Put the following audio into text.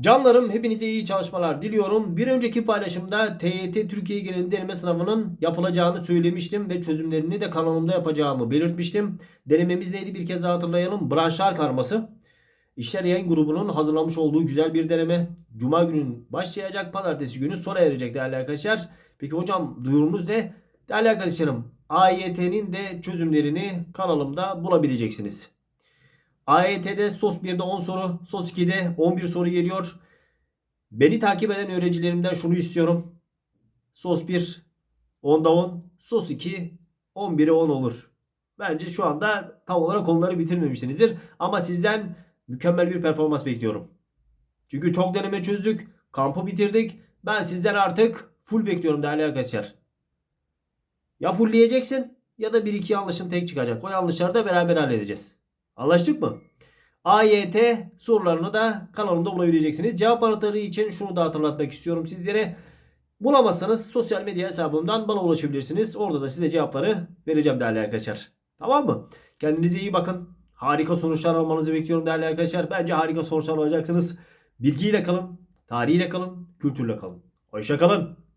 Canlarım hepinize iyi çalışmalar diliyorum. Bir önceki paylaşımda TYT Türkiye genelinde deneme sınavının yapılacağını söylemiştim ve çözümlerini de kanalımda yapacağımı belirtmiştim. Denememiz neydi bir kez daha hatırlayalım. Branşlar karması. İşler Yayın Grubu'nun hazırlamış olduğu güzel bir deneme. Cuma günün başlayacak, pazartesi günü sona erecek değerli arkadaşlar. Peki hocam duyurumuz ne? Değerli arkadaşlarım AYT'nin de çözümlerini kanalımda bulabileceksiniz. AYT'de SOS 1'de 10 soru, SOS 2'de 11 soru geliyor. Beni takip eden öğrencilerimden şunu istiyorum. SOS 1 10'da 10, SOS 2 11'e 10 olur. Bence şu anda tam olarak konuları bitirmemişsinizdir. Ama sizden mükemmel bir performans bekliyorum. Çünkü çok deneme çözdük. Kampı bitirdik. Ben sizden artık full bekliyorum değerli arkadaşlar. Ya fullleyeceksin ya da bir iki yanlışın tek çıkacak. O yanlışları da beraber halledeceğiz. Anlaştık mı? AYT sorularını da kanalımda bulabileceksiniz. Cevap anahtarı için şunu da hatırlatmak istiyorum sizlere. Bulamazsanız sosyal medya hesabımdan bana ulaşabilirsiniz. Orada da size cevapları vereceğim değerli arkadaşlar. Tamam mı? Kendinize iyi bakın. Harika sonuçlar almanızı bekliyorum değerli arkadaşlar. Bence harika sonuçlar alacaksınız. Bilgiyle kalın, tarihiyle kalın, kültürle kalın. Hoşça kalın.